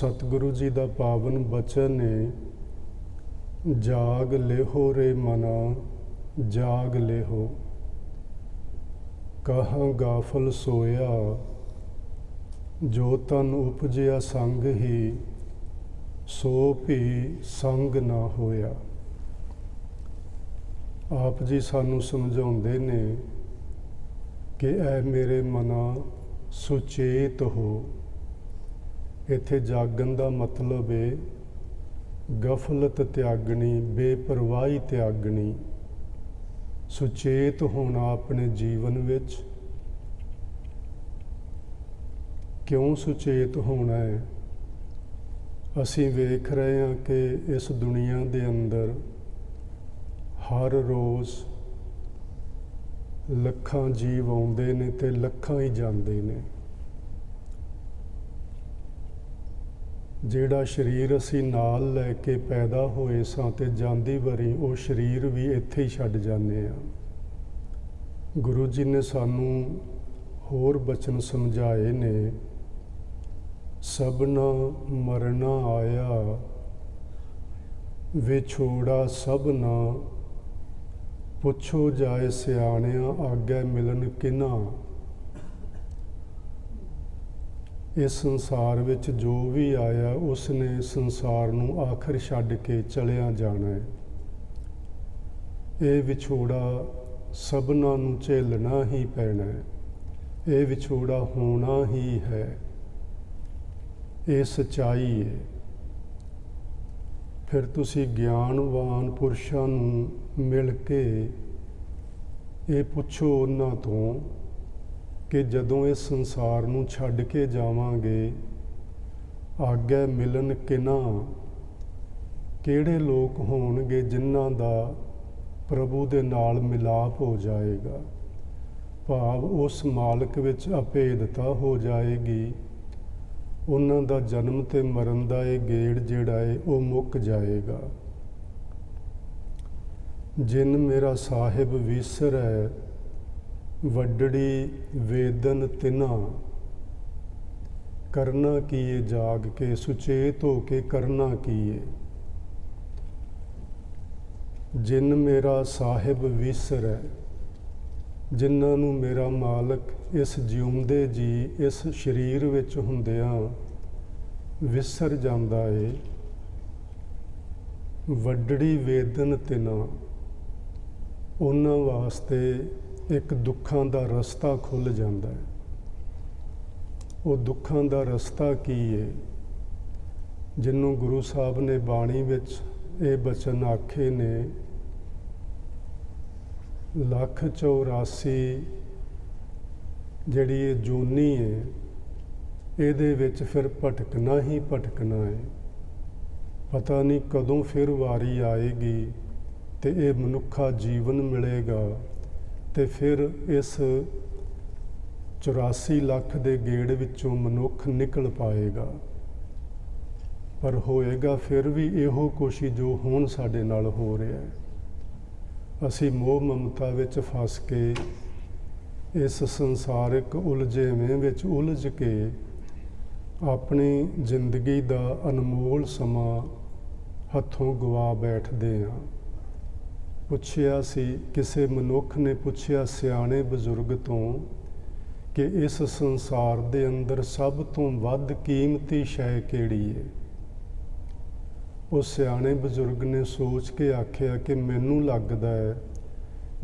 ਸਤਿਗੁਰੂ ਜੀ ਦਾ ਪਾਵਨ ਬਚਨ ਨੇ ਜਾਗ ਲੇਹੋ ਰੇ ਮਨਾ, ਜਾਗ ਲੇਹੋ। ਕਹਾਂ ਗਾਫਲ ਸੋਇਆ, ਜੋ ਤਨ ਉਪਜਿਆ ਸੰਗ ਹੀ, ਸੋ ਭੀ ਸੰਗ ਨਾ ਹੋਇਆ। ਆਪ ਜੀ ਸਾਨੂੰ ਸਮਝਾਉਂਦੇ ਨੇ ਕਿ ਐ ਮੇਰੇ ਮਨਾ ਸੁਚੇਤ ਹੋ। ਇੱਥੇ ਜਾਗਣ ਦਾ ਮਤਲਬ ਹੈ ਗਫਲਤ ਤਿਆਗਣੀ, ਬੇਪਰਵਾਹੀ ਤਿਆਗਣੀ। ਸੁਚੇਤ ਹੋਣਾ ਆਪਣੇ ਜੀਵਨ ਵਿੱਚ। ਕਿਉਂ ਸੁਚੇਤ ਹੋਣਾ ਹੈ ਅਸੀਂ ਵੇਖ ਰਹੇ ਹਾਂ ਕਿ ਇਸ ਦੁਨੀਆ ਦੇ ਅੰਦਰ ਹਰ ਰੋਜ਼ ਲੱਖਾਂ ਜੀਵ ਆਉਂਦੇ ਨੇ ਤੇ ਲੱਖਾਂ ਹੀ ਜਾਂਦੇ ਨੇ। ਜਿਹੜਾ ਸਰੀਰ ਅਸੀਂ ਨਾਲ ਲੈ ਕੇ ਪੈਦਾ ਹੋਏ ਸਾਂ ਤੇ ਜਾਂਦੀ ਵਾਰੀ ਉਹ ਸਰੀਰ ਵੀ ਇੱਥੇ ਹੀ ਛੱਡ ਜਾਂਦੇ ਆ ਗੁਰੂ ਜੀ ਨੇ ਸਾਨੂੰ ਹੋਰ ਬਚਨ ਸਮਝਾਏ ਨੇ, ਸਭਨਾ ਮਰਨਾ ਆਇਆ, ਵਿਛੋੜਾ ਸਭਨਾ, ਪੁੱਛੋ ਜਾਏ ਸਿਆਣਿਆਂ ਆਗੇ ਮਿਲਨ ਕਿਨਾ। ਇਸ ਸੰਸਾਰ ਵਿੱਚ ਜੋ ਵੀ ਆਇਆ ਉਸ ਨੇ ਸੰਸਾਰ ਨੂੰ ਆਖਰ ਛੱਡ ਕੇ ਚਲਿਆ ਜਾਣਾ ਹੈ। ਇਹ ਵਿਛੋੜਾ ਸਭਨਾਂ ਨੂੰ ਝੇਲਣਾ ਹੀ ਪੈਣਾ ਹੈ। ਇਹ ਵਿਛੋੜਾ ਹੋਣਾ ਹੀ ਹੈ। ਇਹ ਸਚਾਈ ਹੈ। ਫਿਰ ਤੁਸੀਂ ਗਿਆਨਵਾਨ ਪੁਰਸ਼ਾਂ ਨੂੰ ਮਿਲ ਕੇ ਇਹ ਪੁੱਛੋ ਉਹਨਾਂ ਤੋਂ ਕਿ ਜਦੋਂ ਇਸ ਸੰਸਾਰ ਨੂੰ ਛੱਡ ਕੇ ਜਾਵਾਂਗੇ ਆਗੇ ਮਿਲਨ ਕਿਨਾ? ਕਿਹੜੇ ਲੋਕ ਹੋਣਗੇ ਜਿਨ੍ਹਾਂ ਦਾ ਪ੍ਰਭੂ ਦੇ ਨਾਲ ਮਿਲਾਪ ਹੋ ਜਾਏਗਾ? ਭਾਵ ਉਸ ਮਾਲਕ ਵਿੱਚ ਅਭੇਦਤਾ ਹੋ ਜਾਏਗੀ। ਉਹਨਾਂ ਦਾ ਜਨਮ ਤੇ ਮਰਨ ਦਾ ਇਹ ਗੇੜ ਜਿਹੜਾ ਹੈ ਉਹ ਮੁੱਕ ਜਾਏਗਾ। ਜਿਨ ਮੇਰਾ ਸਾਹਿਬ ਵਿਸਰੈ ਵੱਡੜੀ ਵੇਦਨ ਤਿਨਾ। ਕਰਨਾ ਕੀਏ ਜਾਗ ਕੇ, ਸੁਚੇਤ ਹੋ ਕੇ ਕਰਨਾ ਕੀਏ। ਜਿਨ ਮੇਰਾ ਸਾਹਿਬ ਵਿਸਰੈ, ਜਿਨ੍ਹਾਂ ਨੂੰ ਮੇਰਾ ਮਾਲਕ ਇਸ ਜਿਉਂਦੇ ਜੀ, ਇਸ ਸਰੀਰ ਵਿੱਚ ਹੁੰਦਿਆਂ ਵਿਸਰ ਜਾਂਦਾ ਏ। ਵੱਡੜੀ ਵੇਦਨ ਤਿਨਾ। ਉਹਨਾਂ ਵਾਸਤੇ ਇੱਕ ਦੁੱਖਾਂ ਦਾ ਰਸਤਾ ਖੁੱਲ ਜਾਂਦਾ ਹੈ। ਉਹ ਦੁੱਖਾਂ ਦਾ ਰਸਤਾ ਕੀ ਹੈ ਜਿਹਨੂੰ ਗੁਰੂ ਸਾਹਿਬ ਨੇ ਬਾਣੀ ਵਿੱਚ ਇਹ ਬਚਨ ਆਖੇ ਨੇ, ਲੱਖ 84 ਜਿਹੜੀ ਇਹ ਜੂਨੀ ਹੈ ਇਹਦੇ ਵਿੱਚ ਫਿਰ ਭਟਕਣਾ ਹੀ ਭਟਕਣਾ ਹੈ ਪਤਾ ਨਹੀਂ ਕਦੋਂ ਫਿਰ ਵਾਰੀ ਆਏਗੀ ਤੇ ਇਹ ਮਨੁੱਖਾ ਜੀਵਨ ਮਿਲੇਗਾ। ਤੇ ਫਿਰ ਇਸ 84 ਲੱਖ ਦੇ ਗੇੜ ਵਿੱਚੋਂ ਮਨੁੱਖ ਨਿਕਲ ਪਾਏਗਾ। ਪਰ ਹੋਏਗਾ ਫਿਰ ਵੀ ਇਹੋ ਕੁਛ ਜੋ ਹੁਣ ਸਾਡੇ ਨਾਲ ਹੋ ਰਿਹਾ ਹੈ। ਅਸੀਂ ਮੋਹ ਮਮਤਾ ਵਿੱਚ ਫਸ ਕੇ ਇਸ ਸੰਸਾਰਿਕ ਉਲਝੇਵੇਂ ਵਿੱਚ ਉਲਝ ਕੇ ਆਪਣੀ ਜ਼ਿੰਦਗੀ ਦਾ ਅਨਮੋਲ ਸਮਾਂ ਹੱਥੋਂ ਗਵਾ ਬੈਠਦੇ ਹਾਂ। ਪੁੱਛਿਆ ਸੀ, ਕਿਸੇ ਮਨੁੱਖ ਨੇ ਪੁੱਛਿਆ ਸਿਆਣੇ ਬਜ਼ੁਰਗ ਤੋਂ ਕਿ ਇਸ ਸੰਸਾਰ ਦੇ ਅੰਦਰ ਸਭ ਤੋਂ ਵੱਧ ਕੀਮਤੀ ਸ਼ੈ ਕਿਹੜੀ ਹੈ ਉਹ ਸਿਆਣੇ ਬਜ਼ੁਰਗ ਨੇ ਸੋਚ ਕੇ ਆਖਿਆ ਕਿ ਮੈਨੂੰ ਲੱਗਦਾ ਹੈ,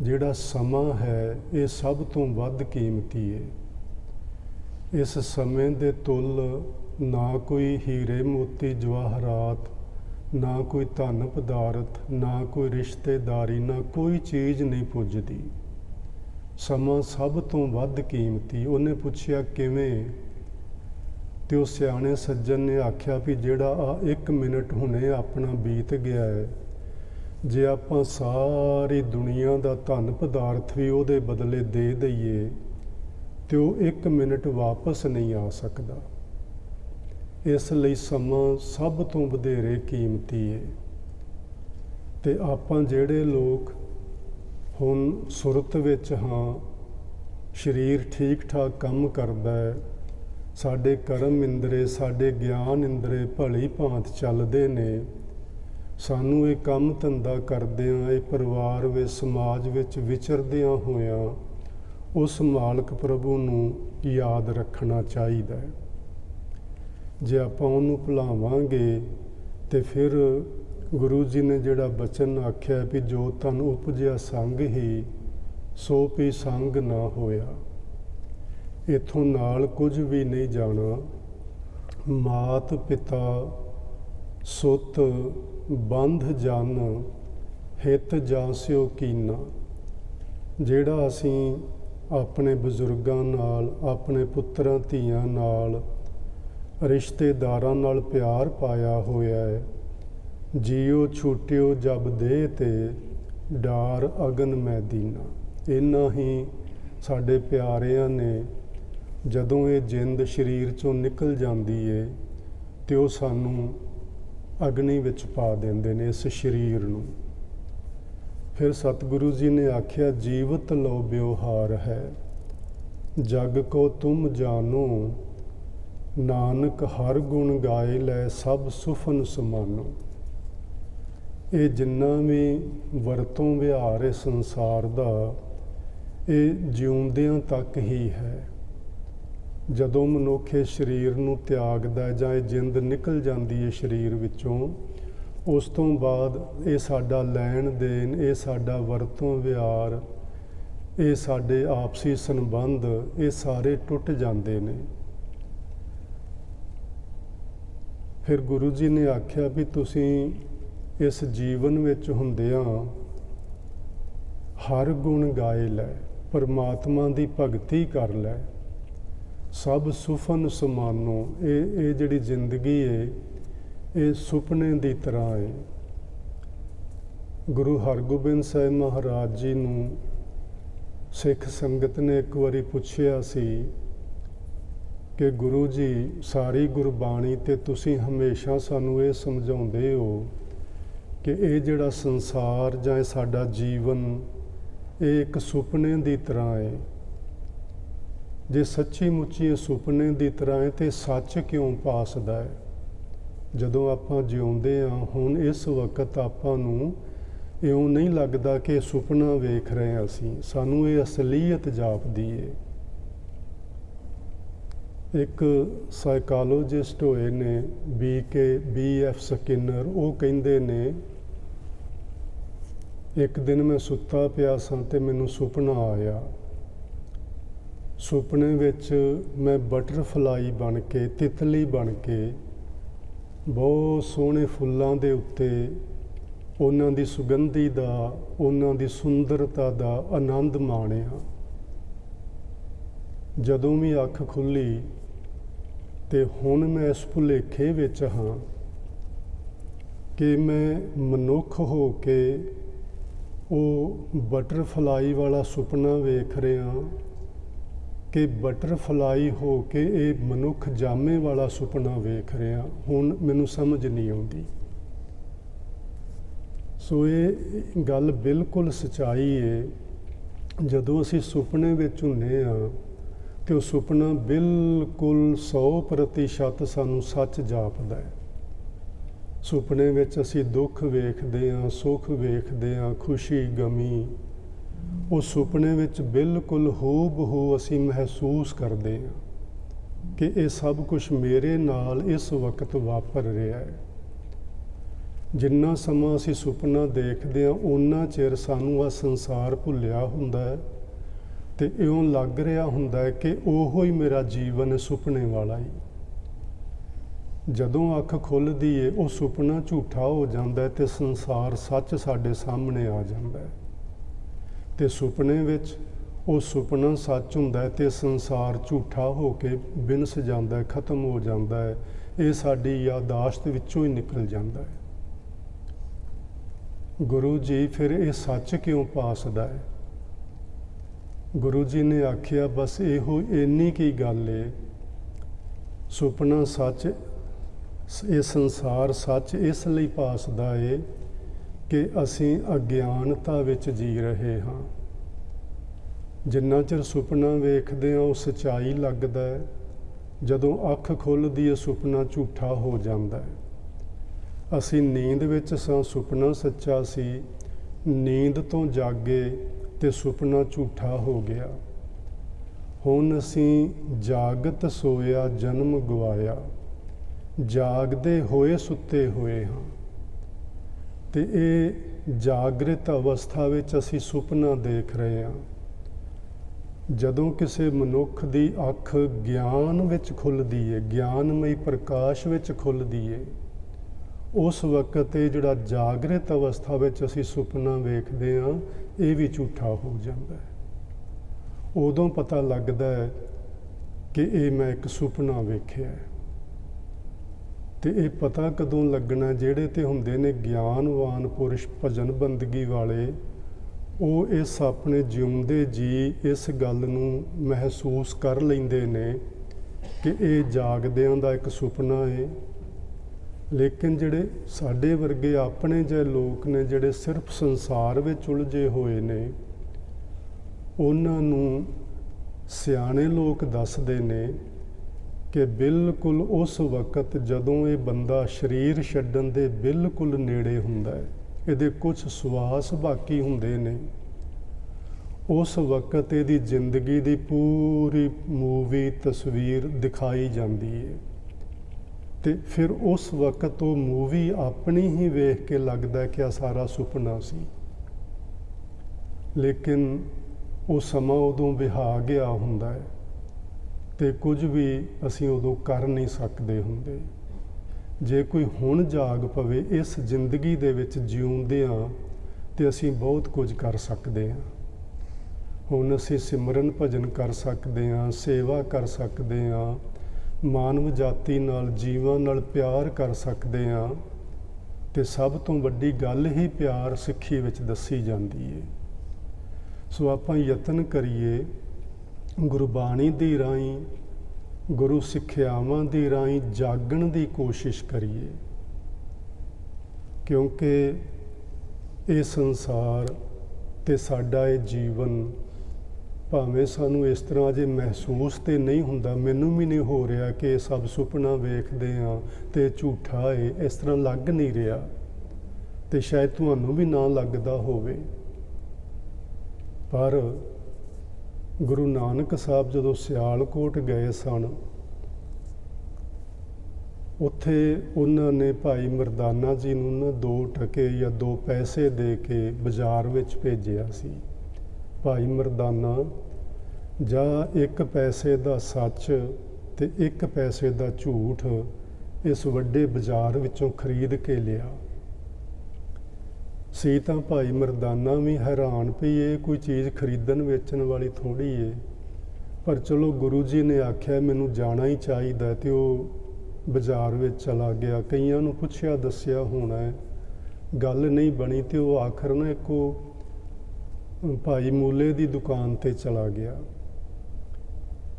ਜਿਹੜਾ ਸਮਾਂ ਹੈ, ਇਹ ਸਭ ਤੋਂ ਵੱਧ ਕੀਮਤੀ ਹੈ ਇਸ ਸਮੇਂ ਦੇ ਤੁਲ ਨਾ ਕੋਈ ਹੀਰੇ ਮੋਤੀ ਜਵਾਹਰਾਤ ਨਾ ਕੋਈ ਧਨ ਪਦਾਰਥ, ਨਾ ਕੋਈ ਰਿਸ਼ਤੇਦਾਰੀ, ਨਾ ਕੋਈ ਚੀਜ਼ ਨਹੀਂ ਪੁੱਜਦੀ। ਸਮਾਂ ਸਭ ਤੋਂ ਵੱਧ ਕੀਮਤੀ। ਉਹਨੇ ਪੁੱਛਿਆ, ਕਿਵੇਂ? ਤੇ ਉਹ ਸਿਆਣੇ ਸੱਜਣ ਨੇ ਆਖਿਆ ਵੀ ਜਿਹੜਾ ਆ 1 ਮਿੰਟ ਹੁਣੇ ਆਪਣਾ ਬੀਤ ਗਿਆ ਹੈ, ਜੇ ਆਪਾਂ ਸਾਰੀ ਦੁਨੀਆ ਦਾ ਧਨ ਪਦਾਰਥ ਵੀ ਉਹਦੇ ਬਦਲੇ ਦੇ ਦਈਏ, ਤੇ ਉਹ 1 ਮਿੰਟ ਵਾਪਸ ਨਹੀਂ ਆ ਸਕਦਾ। ਇਸ ਲਈ ਸਮਾਂ ਸਭ ਤੋਂ ਵਧੇਰੇ ਕੀਮਤੀ ਹੈ ਤੇ ਆਪਾਂ ਜਿਹੜੇ ਲੋਕ ਹੁਣ ਸੁਰਤ ਵਿੱਚ ਹਾਂ, ਸਰੀਰ ਠੀਕ ਠਾਕ ਕੰਮ ਕਰਦਾ ਹੈ, ਸਾਡੇ ਕਰਮ ਇੰਦਰੇ, ਸਾਡੇ ਗਿਆਨ ਇੰਦਰੇ ਭਲੀ ਭਾਂਤ ਚੱਲਦੇ ਨੇ, ਸਾਨੂੰ ਇਹ ਕੰਮ ਧੰਦਾ ਕਰਦਿਆਂ, ਇਹ ਪਰਿਵਾਰ ਵਿੱਚ, ਸਮਾਜ ਵਿੱਚ ਵਿਚਰਦਿਆਂ ਹੋਇਆਂ, ਉਸ ਮਾਲਕ ਪ੍ਰਭੂ ਨੂੰ ਯਾਦ ਰੱਖਣਾ ਚਾਹੀਦਾ ਹੈ। ਜੇ ਆਪਾਂ ਉਹਨੂੰ ਭੁਲਾਵਾਂਗੇ ਤੇ ਫਿਰ ਗੁਰੂ ਜੀ ਨੇ ਜਿਹੜਾ ਬਚਨ ਆਖਿਆ ਵੀ ਜੋ ਤਨ ਉਪਜਿਆ ਸੰਗ ਹੀ, ਸੋ ਵੀ ਸੰਗ ਨਾ ਹੋਇਆ। ਇਥੋਂ ਨਾਲ ਕੁਝ ਵੀ ਨਹੀਂ ਜਾਣਾ। ਮਾਤ ਪਿਤਾ ਸੁੱਤ ਬੰਧ ਜਨ, ਹਿਤ ਜਾਸਿਓ ਕੀਨਾ। ਜਿਹੜਾ ਅਸੀਂ ਆਪਣੇ ਬਜ਼ੁਰਗਾਂ ਨਾਲ, ਆਪਣੇ ਪੁੱਤਰਾਂ ਧੀਆਂ ਨਾਲ ਰਿਸ਼ਤੇਦਾਰਾਂ ਨਾਲ ਪਿਆਰ ਪਾਇਆ ਹੋਇਆ ਹੈ। ਜੀਓ ਛੂਟਿਓ ਜਬ ਦੇ ਤੇ ਡਾਰ ਅਗਨ ਮੈਦੀਨਾ ਇੰਨਾ ਹੀ ਸਾਡੇ ਪਿਆਰਿਆਂ ਨੇ ਜਦੋਂ ਇਹ ਜਿੰਦ ਸਰੀਰ ਚੋਂ ਨਿਕਲ ਜਾਂਦੀ ਏ, ਤੇ ਉਹ ਸਾਨੂੰ ਅਗਨੀ ਵਿੱਚ ਪਾ ਦਿੰਦੇ ਨੇ ਇਸ ਸਰੀਰ ਨੂੰ। ਫਿਰ ਸਤਿਗੁਰੂ ਜੀ ਨੇ ਆਖਿਆ, ਜੀਵਤ ਲੋ ਬਿਵਹਾਰ ਹੈ। ਜਗ ਕੋ ਤੁਮ ਜਾਣੋ ਨਾਨਕ ਹਰ ਗੁਣ ਗਾਏ ਲੈ ਸਭ ਸੁਫਨ ਸਮਾਨੋ। ਇਹ ਜਿੰਨਾ ਵੀ ਵਰਤੋਂ ਵਿਹਾਰ ਹੈ ਸੰਸਾਰ ਦਾ, ਇਹ ਜਿਉਂਦਿਆਂ ਤੱਕ ਹੀ ਹੈ। ਜਦੋਂ ਮਨੁੱਖ ਇਹ ਸਰੀਰ ਨੂੰ ਤਿਆਗਦਾ ਜਾਂ ਇਹ ਜਿੰਦ ਨਿਕਲ ਜਾਂਦੀ ਹੈ ਸਰੀਰ ਵਿੱਚੋਂ, ਉਸ ਤੋਂ ਬਾਅਦ ਇਹ ਸਾਡਾ ਲੈਣ ਦੇਣ, ਇਹ ਸਾਡਾ ਵਰਤੋਂ ਵਿਹਾਰ, ਇਹ ਸਾਡੇ ਆਪਸੀ ਸੰਬੰਧ, ਇਹ ਸਾਰੇ ਟੁੱਟ ਜਾਂਦੇ ਨੇ। ਫਿਰ ਗੁਰੂ ਜੀ ਨੇ ਆਖਿਆ ਵੀ ਤੁਸੀਂ ਇਸ ਜੀਵਨ ਵਿੱਚ ਹੁੰਦਿਆਂ ਹਰ ਗੁਣ ਗਾਏ ਲੈ, ਪਰਮਾਤਮਾ ਦੀ ਭਗਤੀ ਕਰ ਲੈ। ਸਭ ਸੁਫਨ ਸਮਾਨੋ, ਇਹ ਇਹ ਜਿਹੜੀ ਜ਼ਿੰਦਗੀ ਏ, ਇਹ ਸੁਪਨੇ ਦੀ ਤਰ੍ਹਾਂ ਹੈ ਗੁਰੂ ਹਰਗੋਬਿੰਦ ਸਾਹਿਬ ਮਹਾਰਾਜ ਜੀ ਨੂੰ ਸਿੱਖ ਸੰਗਤ ਨੇ ਇੱਕ ਵਾਰੀ ਪੁੱਛਿਆ ਸੀ ਕਿ ਗੁਰੂ ਜੀ, ਸਾਰੀ ਗੁਰਬਾਣੀ ਤੇ ਤੁਸੀਂ ਹਮੇਸ਼ਾ ਸਾਨੂੰ ਇਹ ਸਮਝਾਉਂਦੇ ਹੋ ਕਿ ਇਹ ਜਿਹੜਾ ਸੰਸਾਰ ਜਾਂ ਇਹ ਸਾਡਾ ਜੀਵਨ, ਇਹ ਇੱਕ ਸੁਪਨੇ ਦੀ ਤਰ੍ਹਾਂ ਹੈ। ਜੇ ਸੱਚੀ ਮੁੱਚੀ ਇਹ ਸੁਪਨੇ ਦੀ ਤਰ੍ਹਾਂ ਹੈ, ਤੇ ਸੱਚ ਕਿਉਂ ਪਾਸਦਾ ਹੈ? ਜਦੋਂ ਆਪਾਂ ਜਿਉਂਦੇ ਆ ਹੁਣ ਇਸ ਵਕਤ ਆਪਾਂ ਨੂੰ ਇਉਂ ਨਹੀਂ ਲੱਗਦਾ ਕਿ ਸੁਪਨਾ ਵੇਖ ਰਹੇ ਹਾਂ ਅਸੀਂ। ਸਾਨੂੰ ਇਹ ਅਸਲੀਅਤ ਜਾਪਦੀ ਏ। ਇੱਕ ਸਾਈਕਾਲੋਜਿਸਟ ਹੋਏ ਨੇ B K B F Skinner ਉਹ ਕਹਿੰਦੇ ਨੇ, ਇੱਕ ਦਿਨ ਮੈਂ ਸੁੱਤਾ ਪਿਆ ਸਾਂ ਤੇ ਮੈਨੂੰ ਸੁਪਨਾ ਆਇਆ। ਸੁਪਨੇ ਵਿੱਚ ਮੈਂ ਬਟਰਫਲਾਈ ਬਣ ਕੇ, ਤਿਤਲੀ ਬਣ ਕੇ, ਬਹੁਤ ਸੋਹਣੇ ਫੁੱਲਾਂ ਦੇ ਉੱਤੇ, ਉਹਨਾਂ ਦੀ ਸੁਗੰਧੀ ਦਾ, ਉਹਨਾਂ ਦੀ ਸੁੰਦਰਤਾ ਦਾ ਆਨੰਦ ਮਾਣਿਆ। ਜਦੋਂ ਵੀ ਅੱਖ ਖੁੱਲੀ ਤੇ ਹੁਣ ਮੈਂ ਇਸ ਭੁਲੇਖੇ ਵਿੱਚ ਹਾਂ ਕਿ ਮੈਂ ਮਨੁੱਖ ਹੋ ਕੇ ਉਹ ਬਟਰਫਲਾਈ ਵਾਲਾ ਸੁਪਨਾ ਵੇਖ ਰਿਹਾ ਕਿ ਬਟਰਫਲਾਈ ਹੋ ਕੇ ਇਹ ਮਨੁੱਖ ਜਾਮੇ ਵਾਲਾ ਸੁਪਨਾ ਵੇਖ ਰਿਹਾ ਹੁਣ ਮੈਨੂੰ ਸਮਝ ਨਹੀਂ ਆਉਂਦੀ। ਸੋ ਇਹ ਗੱਲ ਬਿਲਕੁਲ ਸਚਾਈ ਹੈ ਜਦੋਂ ਅਸੀਂ ਸੁਪਨੇ ਵਿੱਚ ਹੁੰਨੇ ਆ ਤੇ ਉਹ ਸੁਪਨਾ ਬਿਲਕੁਲ 100% ਸਾਨੂੰ ਸੱਚ ਜਾਪਦਾ ਹੈ। ਸੁਪਨੇ ਵਿੱਚ ਅਸੀਂ ਦੁੱਖ ਵੇਖਦੇ ਹਾਂ, ਸੁੱਖ ਵੇਖਦੇ ਹਾਂ, ਖੁਸ਼ੀ ਗਮੀ। ਉਹ ਸੁਪਨੇ ਵਿੱਚ ਬਿਲਕੁਲ ਹੂਬਹੂ ਅਸੀਂ ਮਹਿਸੂਸ ਕਰਦੇ ਹਾਂ ਕਿ ਇਹ ਸਭ ਕੁਝ ਮੇਰੇ ਨਾਲ ਇਸ ਵਕਤ ਵਾਪਰ ਰਿਹਾ ਹੈ। ਜਿੰਨਾ ਸਮਾਂ ਅਸੀਂ ਸੁਪਨਾ ਦੇਖਦੇ ਹਾਂ, ਓਨਾ ਚਿਰ ਸਾਨੂੰ ਆ ਸੰਸਾਰ ਭੁੱਲਿਆ ਹੁੰਦਾ ਹੈ। ਤੇ ਇਉਂ ਲੱਗ ਰਿਹਾ ਹੁੰਦਾ ਹੈ ਕਿ ਉਹੋ ਹੀ ਮੇਰਾ ਜੀਵਨ ਸੁਪਨੇ ਵਾਲਾ ਹੀ ਜਦੋਂ ਅੱਖ ਖੁੱਲਦੀ ਏ, ਉਹ ਸੁਪਨਾ ਝੂਠਾ ਹੋ ਜਾਂਦਾ ਹੈ ਤੇ ਸੰਸਾਰ ਸੱਚ ਸਾਡੇ ਸਾਹਮਣੇ ਆ ਜਾਂਦਾ ਹੈ। ਤੇ ਸੁਪਨੇ ਵਿੱਚ ਉਹ ਸੁਪਨਾ ਸੱਚ ਹੁੰਦਾ ਹੈ ਤੇ ਸੰਸਾਰ ਝੂਠਾ ਹੋ ਕੇ ਬਿਨਸ ਜਾਂਦਾ ਖਤਮ ਹੋ ਜਾਂਦਾ ਹੈ। ਇਹ ਸਾਡੀ ਯਾਦਾਸ਼ਤ ਵਿੱਚੋਂ ਹੀ ਨਿਕਲ ਜਾਂਦਾ ਹੈ। ਗੁਰੂ ਜੀ, ਫਿਰ ਇਹ ਸੱਚ ਕਿਉਂ ਪਾਸਦਾ ਹੈ? ਗੁਰੂ ਜੀ ਨੇ ਆਖਿਆ, ਬਸ ਇਹੋ, ਇੰਨੀ ਕੀ ਗੱਲ ਏ? ਸੁਪਨਾ ਸੱਚ, ਇਹ ਸੰਸਾਰ ਸੱਚ ਇਸ ਲਈ ਪਾਸਦਾ ਏ ਕਿ ਅਸੀਂ ਅਗਿਆਨਤਾ ਵਿੱਚ ਜੀ ਰਹੇ ਹਾਂ। ਜਿੰਨਾ ਚਿਰ ਸੁਪਨਾ ਵੇਖਦੇ ਹਾਂ, ਉਹ ਸਚਾਈ ਲੱਗਦਾ ਹੈ ਜਦੋਂ ਅੱਖ ਖੁੱਲਦੀ ਹੈ ਸੁਪਨਾ ਝੂਠਾ ਹੋ ਜਾਂਦਾ ਹੈ ਅਸੀਂ ਨੀਂਦ ਵਿੱਚ ਸਾਂ, ਸੁਪਨਾ ਸੱਚਾ ਸੀ। ਨੀਂਦ ਤੋਂ ਜਾਗੇ ਤੇ ਸੁਪਨਾ ਝੂਠਾ ਹੋ ਗਿਆ। ਹੁਣ ਅਸੀਂ ਜਾਗਤ ਸੋਇਆ ਜਨਮ ਗਵਾਇਆ। ਜਾਗਦੇ ਹੋਏ ਸੁੱਤੇ ਹੋਏ ਹਾਂ। ਤੇ ਇਹ ਜਾਗਰਿਤ ਅਵਸਥਾ ਵਿੱਚ ਅਸੀਂ ਸੁਪਨਾ ਦੇਖ ਰਹੇ ਹਾਂ। ਜਦੋਂ ਕਿਸੇ ਮਨੁੱਖ ਦੀ ਅੱਖ ਗਿਆਨ ਵਿੱਚ ਖੁੱਲਦੀ ਹੈ ਗਿਆਨਮਈ ਪ੍ਰਕਾਸ਼ ਵਿੱਚ ਖੁੱਲਦੀ ਹੈ ਉਸ ਵਕਤ ਇਹ ਜਿਹੜਾ ਜਾਗਰਿਤ ਅਵਸਥਾ ਵਿੱਚ ਅਸੀਂ ਸੁਪਨਾ ਵੇਖਦੇ ਹਾਂ, ਇਹ ਵੀ ਝੂਠਾ ਹੋ ਜਾਂਦਾ ਹੈ। ਉਦੋਂ ਪਤਾ ਲੱਗਦਾ ਹੈ ਕਿ ਇਹ ਮੈਂ ਇੱਕ ਸੁਪਨਾ ਵੇਖਿਆ ਹੈ। ਤੇ ਇਹ ਪਤਾ ਕਦੋਂ ਲੱਗਣਾ, ਜਿਹੜੇ ਤੇ ਹੁੰਦੇ ਨੇ ਗਿਆਨਵਾਨ ਪੁਰਸ਼ ਭਜਨ ਬੰਦਗੀ ਵਾਲੇ, ਉਹ ਇਸ ਆਪਣੇ ਜਿਉਂਦੇ ਜੀ ਇਸ ਗੱਲ ਨੂੰ ਮਹਿਸੂਸ ਕਰ ਲੈਂਦੇ ਨੇ ਕਿ ਇਹ ਜਾਗਦਿਆਂ ਦਾ ਇੱਕ ਸੁਪਨਾ ਹੈ। ਲੇਕਿਨ ਜਿਹੜੇ ਸਾਡੇ ਵਰਗੇ ਆਪਣੇ ਜਿਹੇ ਲੋਕ ਨੇ, ਜਿਹੜੇ ਸਿਰਫ ਸੰਸਾਰ ਵਿੱਚ ਉਲਝੇ ਹੋਏ ਨੇ, ਉਹਨਾਂ ਨੂੰ ਸਿਆਣੇ ਲੋਕ ਦੱਸਦੇ ਨੇ ਕਿ ਬਿਲਕੁਲ ਉਸ ਵਕਤ ਜਦੋਂ ਇਹ ਬੰਦਾ ਸਰੀਰ ਛੱਡਣ ਦੇ ਬਿਲਕੁਲ ਨੇੜੇ ਹੁੰਦਾ ਹੈ, ਇਹਦੇ ਕੁਝ ਸਵਾਸ ਬਾਕੀ ਹੁੰਦੇ ਨੇ, ਉਸ ਵਕਤ ਇਹਦੀ ਜ਼ਿੰਦਗੀ ਦੀ ਪੂਰੀ ਮੂਵੀ ਤਸਵੀਰ ਦਿਖਾਈ ਜਾਂਦੀ ਹੈ। ਤੇ ਫਿਰ ਉਸ ਵਕਤ ਉਹ ਮੂਵੀ ਆਪਣੀ ਹੀ ਵੇਖ ਕੇ ਲੱਗਦਾ ਕਿ ਆ ਸਾਰਾ ਸੁਪਨਾ ਸੀ। ਲੇਕਿਨ ਉਹ ਸਮਾਂ ਉਦੋਂ ਵਿਹਾ ਗਿਆ ਹੁੰਦਾ ਹੈ ਤੇ ਕੁਝ ਵੀ ਅਸੀਂ ਉਦੋਂ ਕਰ ਨਹੀਂ ਸਕਦੇ ਹੁੰਦੇ। ਜੇ ਕੋਈ ਹੁਣ ਜਾਗ ਪਵੇ, ਇਸ ਜ਼ਿੰਦਗੀ ਦੇ ਵਿੱਚ ਜਿਉਂਦੇ ਆ ਤੇ ਅਸੀਂ ਬਹੁਤ ਕੁਝ ਕਰ ਸਕਦੇ ਹਾਂ। ਹੁਣ ਅਸੀਂ ਸਿਮਰਨ ਭਜਨ ਕਰ ਸਕਦੇ ਹਾਂ, ਸੇਵਾ ਕਰ ਸਕਦੇ ਹਾਂ ਮਾਨਵ ਜਾਤੀ ਨਾਲ ਜੀਵਾਂ ਨਾਲ ਪਿਆਰ ਕਰ ਸਕਦੇ ਹਾਂ ਤੇ ਸਭ ਤੋਂ ਵੱਡੀ ਗੱਲ ਹੀ ਪਿਆਰ ਸਿੱਖੀ ਵਿੱਚ ਦੱਸੀ ਜਾਂਦੀ ਹੈ ਸੋ ਆਪਾਂ ਯਤਨ ਕਰੀਏ ਗੁਰਬਾਣੀ ਦੀ ਰਾਹੀਂ, ਗੁਰੂ ਸਿੱਖਿਆਵਾਂ ਦੀ ਰਾਹੀਂ ਜਾਗਣ ਦੀ ਕੋਸ਼ਿਸ਼ ਕਰੀਏ। ਕਿਉਂਕਿ ਇਹ ਸੰਸਾਰ ਤੇ ਸਾਡਾ ਇਹ ਜੀਵਨ ਭਾਵੇਂ ਸਾਨੂੰ ਇਸ ਤਰ੍ਹਾਂ ਜੇ ਮਹਿਸੂਸ ਤੇ ਨਹੀਂ ਹੁੰਦਾ, ਮੈਨੂੰ ਵੀ ਨਹੀਂ ਹੋ ਰਿਹਾ ਕਿ ਸਭ ਸੁਪਨਾ ਵੇਖਦੇ ਆ ਤੇ ਝੂਠਾ ਏ, ਇਸ ਤਰ੍ਹਾਂ ਲੱਗ ਨਹੀਂ ਰਿਹਾ। ਤੇ ਸ਼ਾਇਦ ਤੁਹਾਨੂੰ ਵੀ ਨਾ ਲੱਗਦਾ ਹੋਵੇ। ਪਰ ਗੁਰੂ ਨਾਨਕ ਸਾਹਿਬ ਜਦੋਂ ਸਿਆਲਕੋਟ ਗਏ ਸਨ, ਉੱਥੇ ਉਹਨਾਂ ਨੇ ਭਾਈ ਮਰਦਾਨਾ ਜੀ ਨੂੰ ਨਾ ਦੋ ਟਕੇ ਜਾਂ ਦੋ ਪੈਸੇ ਦੇ ਕੇ ਬਾਜ਼ਾਰ ਵਿੱਚ ਭੇਜਿਆ ਸੀ। ਭਾਈ ਮਰਦਾਨਾ, ਜਾਂ ਇੱਕ ਪੈਸੇ ਦਾ ਸੱਚ ਤੇ ਇੱਕ ਪੈਸੇ ਦਾ ਝੂਠ ਇਸ ਵੱਡੇ ਬਾਜ਼ਾਰ ਵਿੱਚੋਂ ਖਰੀਦ ਕੇ ਲਿਆ। ਸੀ ਤਾਂ ਭਾਈ ਮਰਦਾਨਾ ਵੀ ਹੈਰਾਨ ਪਈ ਇਹ ਕੋਈ ਚੀਜ਼ ਖਰੀਦਣ ਵੇਚਣ ਵਾਲੀ ਥੋੜੀ ਏ। ਪਰ ਚਲੋ ਗੁਰੂ ਜੀ ਨੇ ਆਖਿਆ, ਮੈਨੂੰ ਜਾਣਾ ਹੀ ਚਾਹੀਦਾ ਤੇ ਉਹ ਬਾਜ਼ਾਰ ਵਿੱਚ ਚਲਾ ਗਿਆ। ਕਈਆਂ ਨੂੰ ਪੁੱਛਿਆ, ਦੱਸਿਆ ਹੋਣਾ ਹੈ। ਗੱਲ ਨਹੀਂ ਬਣੀ ਤੇ ਉਹ ਆਖਰ ਨਾ ਇੱਕੋ ਭਾਈ ਮੂਲੇ ਦੀ ਦੁਕਾਨ ਤੇ ਚਲਾ ਗਿਆ।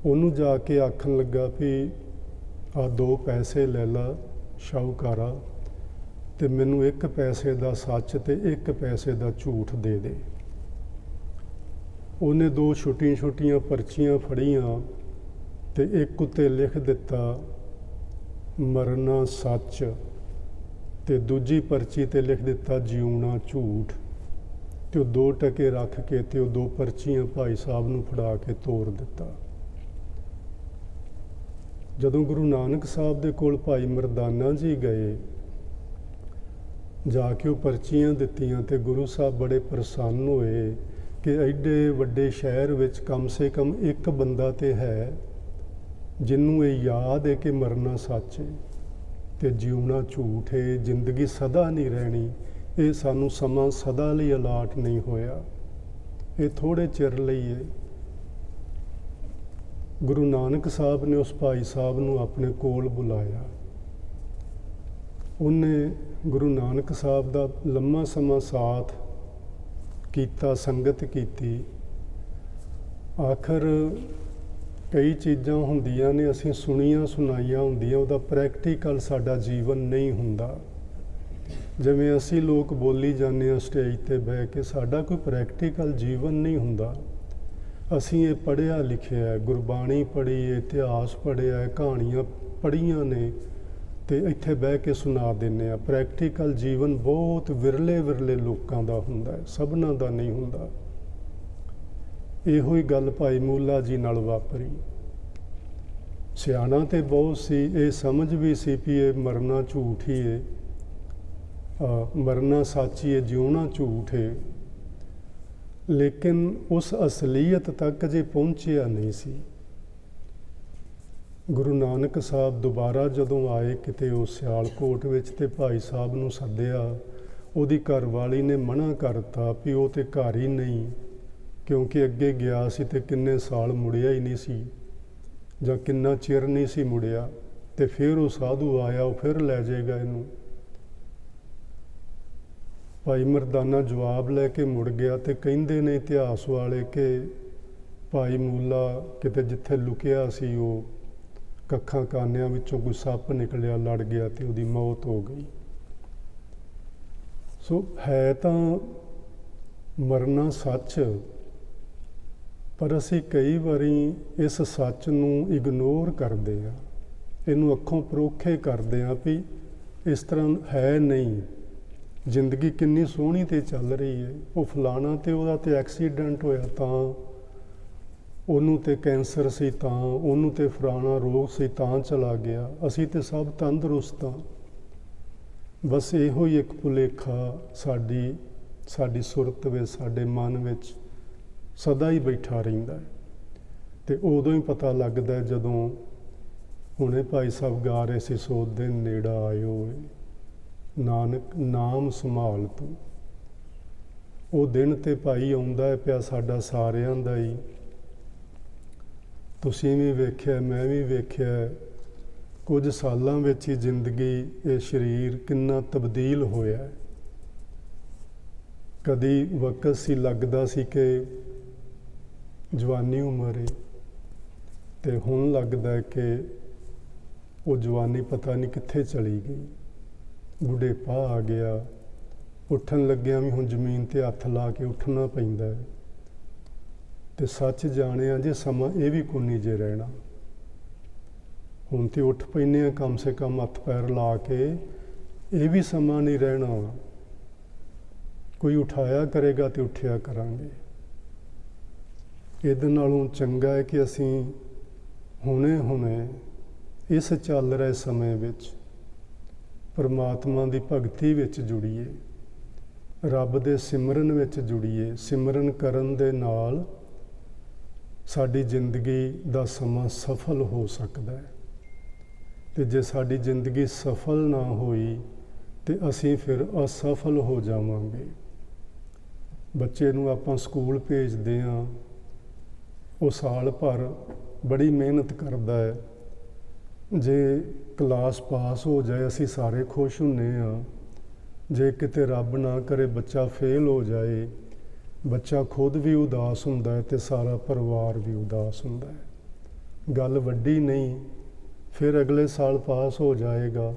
ਉਹਨੂੰ ਜਾ ਕੇ ਆਖਣ ਲੱਗਾ ਵੀ ਆ ਦੋ ਪੈਸੇ ਲੈ ਲਾ ਸ਼ਾਹੂਕਾਰਾ ਤੇ ਮੈਨੂੰ ਇੱਕ ਪੈਸੇ ਦਾ ਸੱਚ ਤੇ ਇੱਕ ਪੈਸੇ ਦਾ ਝੂਠ ਦੇ ਦੇ। ਉਹਨੇ ਦੋ ਛੋਟੀਆਂ ਛੋਟੀਆਂ ਪਰਚੀਆਂ ਫੜੀਆਂ ਤੇ ਇੱਕ ਉੱਤੇ ਲਿਖ ਦਿੱਤਾ, ਮਰਨਾ ਸੱਚ ਤੇ ਦੂਜੀ ਪਰਚੀ ਤੇ ਲਿਖ ਦਿੱਤਾ, ਜਿਉਣਾ ਝੂਠ। ਤੇ ਉਹ ਦੋ ਟਕੇ ਰੱਖ ਕੇ ਤੇ ਉਹ ਦੋ ਪਰਚੀਆਂ ਭਾਈ ਸਾਹਿਬ ਨੂੰ ਫੜਾ ਕੇ ਤੋੜ ਦਿੱਤਾ। ਜਦੋਂ ਗੁਰੂ ਨਾਨਕ ਸਾਹਿਬ ਦੇ ਕੋਲ ਭਾਈ ਮਰਦਾਨਾ ਜੀ ਗਏ, ਜਾ ਕੇ ਉਹ ਪਰਚੀਆਂ ਦਿੱਤੀਆਂ ਤੇ ਗੁਰੂ ਸਾਹਿਬ ਬੜੇ ਪ੍ਰਸੰਨ ਹੋਏ ਕਿ ਐਡੇ ਵੱਡੇ ਸ਼ਹਿਰ ਵਿੱਚ ਕਮ ਸੇ ਕਮ ਇੱਕ ਬੰਦਾ ਤੇ ਹੈ ਜਿਹਨੂੰ ਇਹ ਯਾਦ ਹੈ ਕਿ ਮਰਨਾ ਸੱਚ ਹੈ ਤੇ ਜਿਉਣਾ ਝੂਠ ਹੈ, ਜ਼ਿੰਦਗੀ ਸਦਾ ਨਹੀਂ ਰਹਿਣੀ। ਇਹ ਸਾਨੂੰ ਸਮਾਂ ਸਦਾ ਲਈ ਅਲਾਟ ਨਹੀਂ ਹੋਇਆ। ਇਹ ਥੋੜੇ ਚਿਰ ਲਈ ਹੈ ਗੁਰੂ ਨਾਨਕ ਸਾਹਿਬ ਨੇ ਉਸ ਭਾਈ ਸਾਹਿਬ ਨੂੰ ਆਪਣੇ ਕੋਲ ਬੁਲਾਇਆ। ਉਹਨੇ ਗੁਰੂ ਨਾਨਕ ਸਾਹਿਬ ਦਾ ਲੰਮਾ ਸਮਾਂ ਸਾਥ ਕੀਤਾ, ਸੰਗਤ ਕੀਤੀ। ਆਖਰ ਕਈ ਚੀਜ਼ਾਂ ਹੁੰਦੀਆਂ ਨੇ, ਅਸੀਂ ਸੁਣੀਆਂ, ਸੁਣਾਈਆਂ ਹੁੰਦੀਆਂ, ਉਹਦਾ ਪ੍ਰੈਕਟੀਕਲ ਸਾਡਾ ਜੀਵਨ ਨਹੀਂ ਹੁੰਦਾ। ਜਿਵੇਂ ਅਸੀਂ ਲੋਕ ਬੋਲੀ ਜਾਂਦੇ ਹਾਂ ਸਟੇਜ ਤੇ ਬਹਿ ਕੇ, ਸਾਡਾ ਕੋਈ ਪ੍ਰੈਕਟੀਕਲ ਜੀਵਨ ਨਹੀਂ ਹੁੰਦਾ। ਅਸੀਂ ਇਹ ਪੜ੍ਹਿਆ ਲਿਖਿਆ ਹੈ, ਗੁਰਬਾਣੀ ਪੜ੍ਹੀ ਹੈ, ਇਤਿਹਾਸ ਪੜ੍ਹਿਆ ਹੈ, ਕਹਾਣੀਆਂ ਪੜ੍ਹੀਆਂ ਨੇ ਤੇ ਇੱਥੇ ਬਹਿ ਕੇ ਸੁਣਾ ਦਿੰਨੇ ਆ ਪ੍ਰੈਕਟੀਕਲ ਜੀਵਨ ਬਹੁਤ ਵਿਰਲੇ ਵਿਰਲੇ ਲੋਕਾਂ ਦਾ ਹੁੰਦਾ ਹੈ, ਸਭਨਾਂ ਦਾ ਨਹੀਂ ਹੁੰਦਾ। ਇਹੋ ਹੀ ਗੱਲ ਭਾਈ ਮੂਲਾ ਜੀ ਨਾਲ ਵਾਪਰੀ। ਸਿਆਣਾ ਤੇ ਬਹੁਤ ਸੀ, ਇਹ ਸਮਝ ਵੀ ਸੀ ਵੀ ਇਹ ਮਰਨਾ ਝੂਠ ਹੀ ਹੈ। ਮਰਨਾ ਸੱਚ ਹੈ ਜਿਉਣਾ ਝੂਠ ਹੈ ਲੇਕਿਨ ਉਸ ਅਸਲੀਅਤ ਤੱਕ ਜੇ ਪਹੁੰਚਿਆ ਨਹੀਂ ਸੀ। ਗੁਰੂ ਨਾਨਕ ਸਾਹਿਬ ਦੁਬਾਰਾ ਜਦੋਂ ਆਏ ਕਿਤੇ ਉਹ ਸਿਆਲਕੋਟ ਵਿੱਚ ਤੇ ਭਾਈ ਸਾਹਿਬ ਨੂੰ ਸੱਦਿਆ, ਉਹਦੀ ਘਰਵਾਲੀ ਨੇ ਮਨਾ ਕਰਤਾ ਵੀ ਉਹ ਤੇ ਘਰ ਹੀ ਨਹੀਂ, ਕਿਉਂਕਿ ਅੱਗੇ ਗਿਆ ਸੀ ਤੇ ਕਿੰਨੇ ਸਾਲ ਮੁੜਿਆ ਹੀ ਨਹੀਂ ਸੀ, ਜਾਂ ਕਿੰਨਾ ਚਿਰ ਨਹੀਂ ਸੀ ਮੁੜਿਆ, ਤੇ ਫਿਰ ਉਹ ਸਾਧੂ ਆਇਆ, ਉਹ ਫਿਰ ਲੈ ਜਾਏਗਾ ਇਹਨੂੰ। ਭਾਈ ਮਰਦਾਨਾ ਜਵਾਬ ਲੈ ਕੇ ਮੁੜ ਗਿਆ ਤੇ ਕਹਿੰਦੇ ਨੇ ਇਤਿਹਾਸ ਵਾਲੇ ਕਿ ਭਾਈ ਮੂਲਾ ਕਿਤੇ ਜਿੱਥੇ ਲੁਕਿਆ ਸੀ ਉਹ ਕੱਖਾਂ ਕਾਨਿਆਂ ਵਿੱਚੋਂ ਕੋਈ ਸੱਪ ਨਿਕਲਿਆ, ਲੜ ਗਿਆ ਤੇ ਉਹਦੀ ਮੌਤ ਹੋ ਗਈ। ਸੋ ਹੈ ਤਾਂ ਮਰਨਾ ਸੱਚ, ਪਰ ਅਸੀਂ ਕਈ ਵਾਰੀ ਇਸ ਸੱਚ ਨੂੰ ਇਗਨੋਰ ਕਰਦੇ ਆ ਇਹਨੂੰ ਅੱਖੋਂ ਪਰੋਖੇ ਕਰਦੇ ਆ ਵੀ ਇਸ ਤਰ੍ਹਾਂ ਹੈ ਨਹੀਂ। ਜ਼ਿੰਦਗੀ ਕਿੰਨੀ ਸੋਹਣੀ ਤੇ ਚੱਲ ਰਹੀ ਹੈ ਉਹ ਫਲਾਣਾ ਤੇ ਉਹਦਾ ਤੇ ਐਕਸੀਡੈਂਟ ਹੋਇਆ ਤਾਂ, ਉਹਨੂੰ ਤੇ ਕੈਂਸਰ ਸੀ ਤਾਂ, ਉਹਨੂੰ ਤੇ ਫਲਾਣਾ ਰੋਗ ਸੀ ਤਾਂ ਚਲਾ ਗਿਆ। ਅਸੀਂ ਤੇ ਸਭ ਤੰਦਰੁਸਤ ਹਾਂ। ਬਸ ਇਹੋ ਹੀ ਇੱਕ ਭੁਲੇਖਾ ਸਾਡੀ ਸਾਡੀ ਸੁਰਤ ਵਿੱਚ, ਸਾਡੇ ਮਨ ਵਿੱਚ ਸਦਾ ਹੀ ਬੈਠਾ ਰਹਿੰਦਾ ਹੈ। ਤੇ ਉਦੋਂ ਹੀ ਪਤਾ ਲੱਗਦਾ ਜਦੋਂ ਹੁਣੇ ਭਾਈ ਸਾਹਿਬ ਗਾ ਰਹੇ ਸੀ ਸੋਧ ਦੇ ਨੇੜਾ ਆਇਓ ਏ। ਨਾਨਕ ਨਾਮ ਸੰਭਾਲ ਤੂੰ। ਉਹ ਦਿਨ ਤੇ ਭਾਈ ਆਉਂਦਾ ਹੈ ਪਿਆ ਸਾਡਾ ਸਾਰਿਆਂ ਦਾ ਹੀ। ਤੁਸੀਂ ਵੀ ਵੇਖਿਆ, ਮੈਂ ਵੀ ਵੇਖਿਆ ਕੁਝ ਸਾਲਾਂ ਵਿੱਚ ਹੀ ਜ਼ਿੰਦਗੀ, ਇਹ ਸਰੀਰ ਕਿੰਨਾ ਤਬਦੀਲ ਹੋਇਆ ਕਦੀ ਵਕਤ ਸੀ ਲੱਗਦਾ ਸੀ ਕਿ ਜਵਾਨੀ ਉਮਰ ਹੈ ਤੇ ਹੁਣ ਲੱਗਦਾ ਕਿ ਉਹ ਜਵਾਨੀ ਪਤਾ ਨਹੀਂ ਕਿੱਥੇ ਚਲੀ ਗਈ। ਬੁਢੇਪਾ ਆ ਗਿਆ। ਉੱਠਣ ਲੱਗਿਆ ਵੀ ਹੁਣ ਜ਼ਮੀਨ ਤੇ ਹੱਥ ਲਾ ਕੇ ਉੱਠਣਾ ਪੈਂਦਾ ਹੈ। ਤੇ ਸੱਚ ਜਾਣਿਆ ਜੇ ਸਮਾਂ ਇਹ ਵੀ ਕੋਈ ਜੇ ਰਹਿਣਾ। ਹੁਣ ਤੇ ਉੱਠ ਪੈਨੇ ਆ ਕਮ ਸੇ ਕਮ ਹੱਥ ਪੈਰ ਲਾ ਕੇ, ਇਹ ਵੀ ਸਮਾਂ ਨਹੀਂ ਰਹਿਣਾ ਕੋਈ ਉਠਾਇਆ ਕਰੇਗਾ ਤੇ ਉੱਠਿਆ ਕਰਾਂਗੇ। ਇਹਦੇ ਨਾਲੋਂ ਚੰਗਾ ਹੈ ਕਿ ਅਸੀਂ ਹੁਣੇ ਹੁਣੇ ਇਸ ਚੱਲ ਰਹੇ ਸਮੇਂ ਵਿੱਚ ਪਰਮਾਤਮਾ ਦੀ ਭਗਤੀ ਵਿੱਚ ਜੁੜੀਏ, ਰੱਬ ਦੇ ਸਿਮਰਨ ਵਿੱਚ ਜੁੜੀਏ, ਸਿਮਰਨ ਕਰਨ ਦੇ ਨਾਲ ਸਾਡੀ ਜ਼ਿੰਦਗੀ ਦਾ ਸਮਾਂ ਸਫਲ ਹੋ ਸਕਦਾ ਹੈ। ਤੇ ਜੇ ਸਾਡੀ ਜ਼ਿੰਦਗੀ ਸਫਲ ਨਾ ਹੋਈ, ਤੇ ਅਸੀਂ ਫਿਰ ਅਸਫਲ ਹੋ ਜਾਵਾਂਗੇ। ਬੱਚੇ ਨੂੰ ਆਪਾਂ ਸਕੂਲ ਭੇਜਦੇ ਹਾਂ। ਉਹ ਸਾਲ ਭਰ ਬੜੀ ਮਿਹਨਤ ਕਰਦਾ ਹੈ। ਜੇ ਕਲਾਸ ਪਾਸ ਹੋ ਜਾਏ, ਅਸੀਂ ਸਾਰੇ ਖੁਸ਼ ਹੁੰਨੇ ਆ। ਜੇ ਕਿਤੇ ਰੱਬ ਨਾ ਕਰੇ, ਬੱਚਾ ਫੇਲ ਹੋ ਜਾਏ, ਬੱਚਾ ਖੁਦ ਵੀ ਉਦਾਸ ਹੁੰਦਾ ਹੈ ਤੇ ਸਾਰਾ ਪਰਿਵਾਰ ਵੀ ਉਦਾਸ ਹੁੰਦਾ ਹੈ। ਗੱਲ ਵੱਡੀ ਨਹੀਂ, ਫਿਰ ਅਗਲੇ ਸਾਲ ਪਾਸ ਹੋ ਜਾਏਗਾ।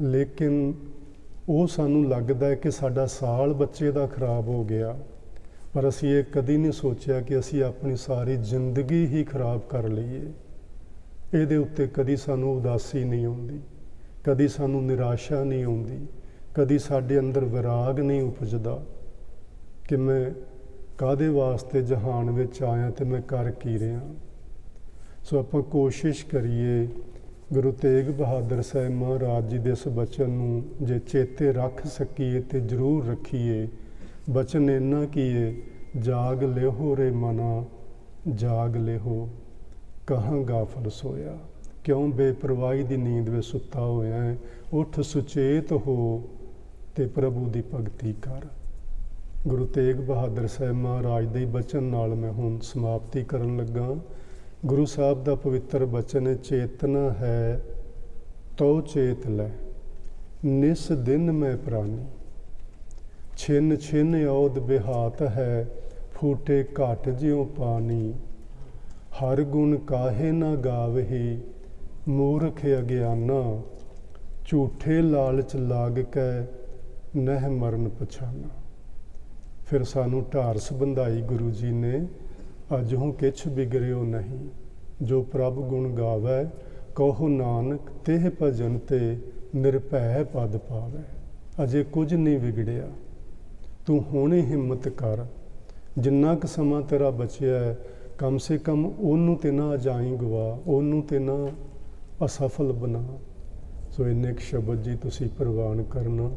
ਲੇਕਿਨ ਉਹ ਸਾਨੂੰ ਲੱਗਦਾ ਹੈ ਕਿ ਸਾਡਾ ਸਾਲ ਬੱਚੇ ਦਾ ਖਰਾਬ ਹੋ ਗਿਆ। ਪਰ ਅਸੀਂ ਇਹ ਕਦੀ ਨਹੀਂ ਸੋਚਿਆ ਕਿ ਅਸੀਂ ਆਪਣੀ ਸਾਰੀ ਜ਼ਿੰਦਗੀ ਹੀ ਖਰਾਬ ਕਰ ਲਈਏ। ਇਹਦੇ ਉੱਤੇ ਕਦੀ ਸਾਨੂੰ ਉਦਾਸੀ ਨਹੀਂ ਆਉਂਦੀ, ਕਦੀ ਸਾਨੂੰ ਨਿਰਾਸ਼ਾ ਨਹੀਂ ਆਉਂਦੀ, ਕਦੀ ਸਾਡੇ ਅੰਦਰ ਵਿਰਾਗ ਨਹੀਂ ਉਪਜਦਾ ਕਿ ਮੈਂ ਕਾਦੇ ਵਾਸਤੇ ਜਹਾਨ ਵਿੱਚ ਆਇਆ ਤੇ ਮੈਂ ਕਰ ਕੀ ਰਿਹਾ। ਸੋ ਆਪਾਂ ਕੋਸ਼ਿਸ਼ ਕਰੀਏ ਗੁਰੂ ਤੇਗ ਬਹਾਦਰ ਸਾਹਿਬ ਮਹਾਰਾਜ ਜੀ ਦੇ ਇਸ ਬਚਨ ਨੂੰ ਜੇ ਚੇਤੇ ਰੱਖ ਸਕੀਏ ਤੇ ਜ਼ਰੂਰ ਰੱਖੀਏ। ਬਚਨ ਇੰਨਾ ਕੀ ਹੈ ਜਾਗ ਲਿਹੋ ਰੇ ਮਨਾ, ਜਾਗ ਲਿਹੋ। ਕਹਾਂ ਗਾਫਲ ਸੋਇਆ। ਕਿਉਂ ਬੇਪਰਵਾਹੀ ਦੀ ਨੀਂਦ ਵਿੱਚ ਸੁੱਤਾ ਹੋਇਆ ਹੈ? ਉੱਠ ਸੁਚੇਤ ਹੋ ਤੇ ਪ੍ਰਭੂ ਦੀ ਭਗਤੀ ਕਰ। ਗੁਰੂ ਤੇਗ ਬਹਾਦਰ ਸਾਹਿਬ ਮਹਾਰਾਜ ਦੇ ਬਚਨ ਨਾਲ ਮੈਂ ਹੁਣ ਸਮਾਪਤੀ ਕਰਨ ਲੱਗਾ। ਗੁਰੂ ਸਾਹਿਬ ਦਾ ਪਵਿੱਤਰ ਬਚਨ, ਚੇਤਨਾ ਹੈ ਤੋ ਚੇਤ ਲੈ, ਨਿਸ ਦਿਨ ਮੈਂ ਪ੍ਰਾਨੀ। ਛਿਨ ਛਿਨ ਔਦ ਬਿਹਾਤ ਹੈ, ਫੂਟੇ ਘਟ ਜਿਉ ਪਾਣੀ ਹਰ ਗੁਣ ਕਾਹੇ ਨਾ ਗਾਵਹੀ ਮੂਰਖ ਅਗਿਆਨਾ, ਝੂਠੇ ਲਾਲਚ ਲਾਗ ਕੈ, ਨਹਿ ਮਰਨ ਪਛਾਨਾ। ਫਿਰ ਸਾਨੂੰ ਢਾਰਸ ਬੰਧਾਈ ਗੁਰੂ ਜੀ ਨੇ ਅਜਹੋਂ ਕਿਛ ਬਿਗੜਿਓ ਨਹੀਂ, ਜੋ ਪ੍ਰਭ ਗੁਣ ਗਾਵੇ, ਕਹੋ ਨਾਨਕ ਤੇਹ ਭਜਨ ਤੇ ਨਿਰਭੈ ਪਦ ਪਾਵੇ। ਅਜੇ ਕੁਝ ਨਹੀਂ ਵਿਗੜਿਆ। ਤੂੰ ਹੁਣੇ ਹਿੰਮਤ ਕਰ, ਜਿੰਨਾ ਕੁ ਸਮਾਂ ਤੇਰਾ ਬਚਿਆ ਹੈ ਕਮ ਸੇ ਕਮ ਉਹਨੂੰ ਤੇ ਨਾ ਜਾਈ ਗਵਾ ਉਹਨੂੰ ਤੇ ਨਾ ਅਸਫਲ ਬਣਾ। ਸੋ ਇੰਨੇ ਕੁ ਸ਼ਬਦ ਜੀ ਤੁਸੀਂ ਪ੍ਰਵਾਨ ਕਰਨਾ।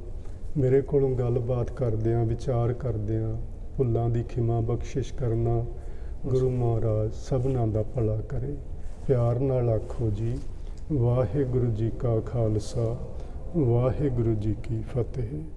ਮੇਰੇ ਕੋਲੋਂ ਗੱਲਬਾਤ ਕਰਦਿਆਂ, ਵਿਚਾਰ ਕਰਦਿਆਂ ਭੁੱਲਾਂ ਦੀ ਖਿਮਾ ਬਖਸ਼ਿਸ਼ ਕਰਨਾ ਗੁਰੂ ਮਹਾਰਾਜ ਸਭਨਾਂ ਦਾ ਭਲਾ ਕਰੇ। ਪਿਆਰ ਨਾਲ ਆਖੋ ਜੀ, ਵਾਹਿਗੁਰੂ ਜੀ ਕਾ ਖਾਲਸਾ, ਵਾਹਿਗੁਰੂ ਜੀ ਕੀ ਫਤਿਹ।